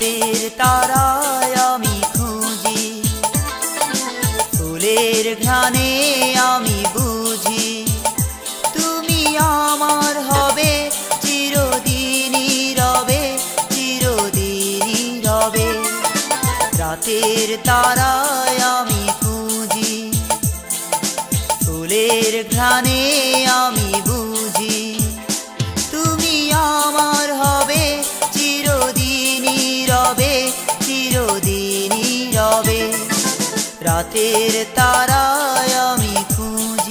রাতের তারায় আমি খুঁজি। ফুলের ঘ্রাণে আমি বুঝি, তুমি আমার হবে, চিরদিনই রবে চিরদিনই রবে। রাতের তারায় আমি খুঁজি, ফুলের ঘ্রাণে আমি বুঝি চিরদিনই রবে রাতের তারায় আমি খুঁজি